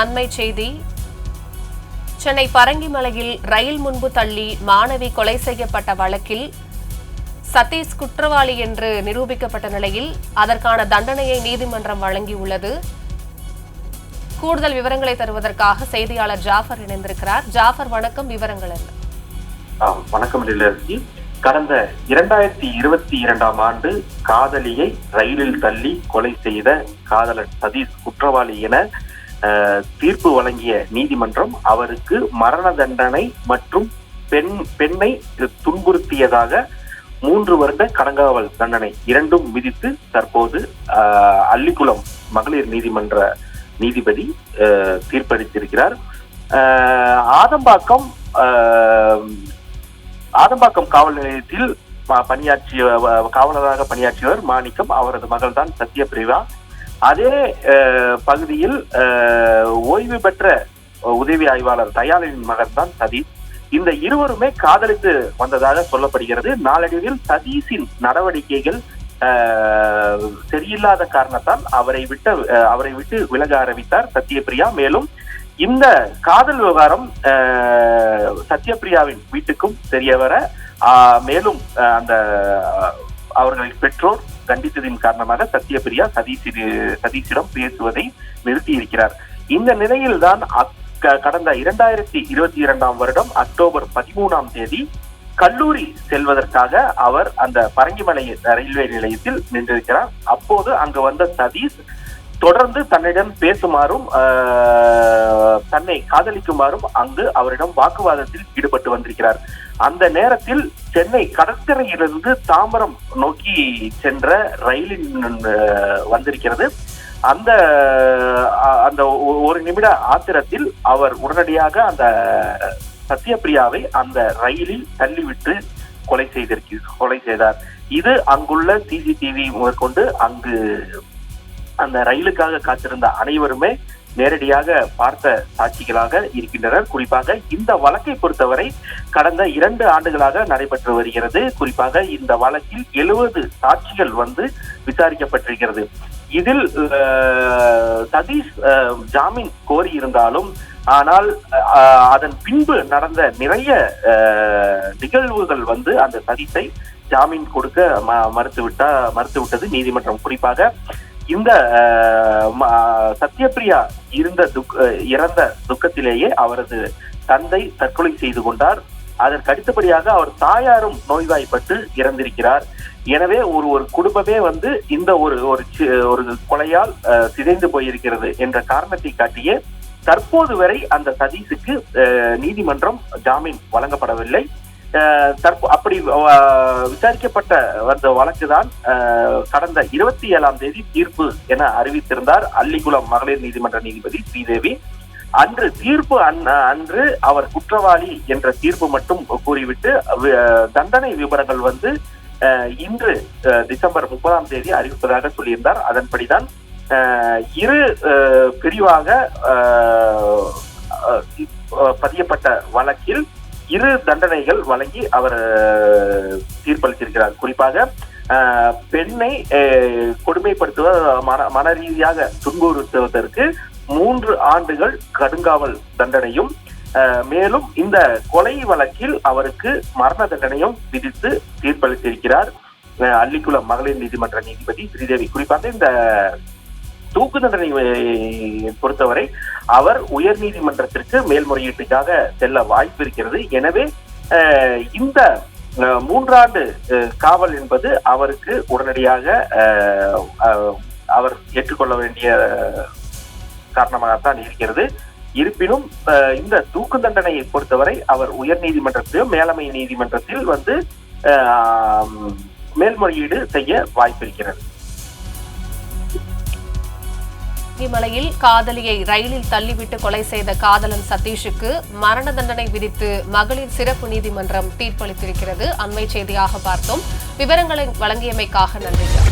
அண்மை செய்தி. சென்னை பரங்கிமலையில் ரயில் முன்பு தள்ளி மாணவி கொலை செய்யப்பட்ட வழக்கில் சதீஷ் குற்றவாளி என்று நிரூபிக்கப்பட்ட நிலையில் அதற்கான தண்டனையை நீதிமன்றம் வழங்கியுள்ளது. கூடுதல் விவரங்களை தருவதற்காக செய்தியாளர் ஜாஃபர் இணைந்திருக்கிறார். ஜாஃபர் வணக்கம். விவரங்கள் என்ன? வணக்கம் லீலர்ஜி கடந்த இரண்டாயிரத்தி இருபத்தி இரண்டாம் ஆண்டு காதலியை ரயிலில் தள்ளி கொலை செய்த காதலன் சதீஷ் குற்றவாளி என தீர்ப்பு வழங்கிய நீதிமன்றம் அவருக்கு மரண தண்டனை மற்றும் பெண் பெண்ணை துன்புறுத்தியதாக மூன்று வருட கடங்காவல் தண்டனை இரண்டும் விதித்து தற்போது அள்ளிக்குளம் மகளிர் நீதிமன்ற நீதிபதி தீர்ப்பளித்திருக்கிறார். ஆதம்பாக்கம் ஆதம்பாக்கம் காவல் நிலையத்தில் பணியாற்றிய காவலராக பணியாற்றியவர் மாணிக்கம். அவரது மகள்தான் சத்யபிரிவா அதே பகுதியில் ஓய்வு பெற்ற உதவி ஆய்வாளர் தயாளனின் மகன்தான் சதீஷ். இந்த இருவருமே காதலித்து வந்ததாக சொல்லப்படுகிறது. நாளடைவில் சதீஷின் நடவடிக்கைகள் சரியில்லாத காரணத்தால் அவரை விட்ட அவரை விட்டு விலக ஆரம்பித்தார் சத்யபிரியா. மேலும் இந்த காதல் விவகாரம் சத்யபிரியாவின் வீட்டுக்கும் தெரிய வர மேலும் அந்த அவர்களின் பெற்றோர் கண்டித்ததின் காரணமாக சத்யபிரியா சதீஷ் சதீஷிடம் பேசுவதை நிறுத்தியிருக்கிறார். இந்த நிலையில்தான் கடந்த இரண்டாயிரத்தி இருபத்தி இரண்டாம் வருடம் அக்டோபர் பதிமூணாம் தேதி கல்லூரி செல்வதற்காக அவர் அந்த பரங்கிமலை ரயில்வே நிலையத்தில் நின்றிருக்கிறார். அப்போது அங்கு வந்த சதீஷ் தொடர்ந்து தன்னிடம் பேசுமாறும் தன்னை காதலிக்குமாறும் அங்கு அவரிடம் வாக்குவாதத்தில் ஈடுபட்டு வந்திருக்கிறார். அந்த நேரத்தில் சென்னை கடற்கரையிலிருந்து தாம்பரம் நோக்கி சென்ற ரயிலின் வந்திருக்கிறது. அந்த அந்த ஒ- ஒரு நிமிட ஆத்திரத்தில் அவர் உடனடியாக அந்த சத்யபிரியாவை அந்த ரயிலில் தள்ளிவிட்டு கொலை செய்திருக்க கொலை செய்தார். இது அங்குள்ள சிசிடிவி முதற்கொண்டு அங்கு அந்த ரயிலுக்காக காத்திருந்த அனைவருமே நேரடியாக பார்த்த சாட்சிகளாக இருக்கின்றனர். குறிப்பாக இந்த வழக்கை பொறுத்தவரை கடந்த இரண்டு ஆண்டுகளாக நடைபெற்று வருகிறது. குறிப்பாக இந்த வழக்கில் எழுபது சாட்சிகள் வந்து விசாரிக்கப்பட்டிருக்கிறது. இதில் சதீஷ் ஜாமீன் கோரி இருந்தாலும் ஆனால் அதன் பின்பு நடந்த நிறைய நிகழ்வுகள் வந்து அந்த சதீஷை ஜாமீன் கொடுக்க ம- மறுத்துவிட்டா மறுத்துவிட்டது நீதிமன்றம். குறிப்பாக இந்த ம- சத்யபிரியா இருந்த துக் இறந்த துக்கத்திலேயே அவரது தந்தை தற்கொலை செய்து கொண்டார். அதற்கு அடுத்தபடியாக அவர் தாயாரும் நோய்வாய்ப்பட்டு இறந்திருக்கிறார். எனவே ஒரு ஒரு குடும்பமே வந்து இந்த ஒரு ஒரு சி- ஒரு கொலையால் சிதைந்து போயிருக்கிறது என்ற காரணத்தை காட்டியே தற்போது வரை அந்த சதீஷுக்கு நீதிமன்றம் ஜாமீன் வழங்கப்படவில்லை. தற்போ அப்படி விசாரிக்கப்பட்ட வந்த வழக்குதான் கடந்த இருபத்தி ஏழாம் தேதி தீர்ப்பு என அறிவித்திருந்தார். அள்ளிக்குளம் மகளிர் நீதிமன்ற நீதிபதி ஸ்ரீதேவி. அன்று தீர்ப்பு அன்- அன்று அவர் குற்றவாளி என்ற தீர்ப்பு மட்டும் கூறிவிட்டு தண்டனை விவரங்கள் வந்து இன்று டிசம்பர் முப்பதாம் தேதி அறிவிப்பதாக சொல்லியிருந்தார். அதன்படிதான் இரு பிரிவாக பதியப்பட்ட வழக்கில் இரு தண்டனைகள் வழங்கி அவர் தீர்ப்பளித்திருக்கிறார். குறிப்பாக பெண்ணை கொடுமைப்படுத்துவ மன மன ரீதியாக துன்புறுத்துவதற்கு மூன்று ஆண்டுகள் கடுங்காவல் தண்டனையும் மேலும் இந்த கொலை வழக்கில் அவருக்கு மரண தண்டனையும் விதித்து தீர்ப்பளித்திருக்கிறார் அஹ், அள்ளிக்குளம் மகளிர் நீதிமன்ற நீதிபதி ஸ்ரீதேவி. குறிப்பாக இந்த தூக்கு தண்டனை பொறுத்தவரை அவர் உயர் நீதிமன்றத்திற்கு மேல்முறையீட்டுக்காக செல்ல வாய்ப்பு இருக்கிறது. எனவே இந்த மூன்றாண்டு காவல் என்பது அவருக்கு உடனடியாக அவர் ஏற்றுக்கொள்ள வேண்டிய காரணமாகத்தான் இருக்கிறது. இருப்பினும் இந்த தூக்கு தண்டனையை பொறுத்தவரை அவர் உயர் நீதிமன்றத்திலும் மேலமை நீதிமன்றத்தில் வந்து மேல்முறையீடு செய்ய வாய்ப்பிருக்கிறது இமலையில் காதலியை ரயிலில் தள்ளிவிட்டு கொலை செய்த காதலன் சதீஷுக்கு மரண தண்டனை விதித்து மகளிர் சிறப்பு நீதிமன்றம் தீர்ப்பளித்திருக்கிறது. அண்மை செய்தியாக பார்த்தோம். விவரங்களை வழங்கியமைக்காக நன்றி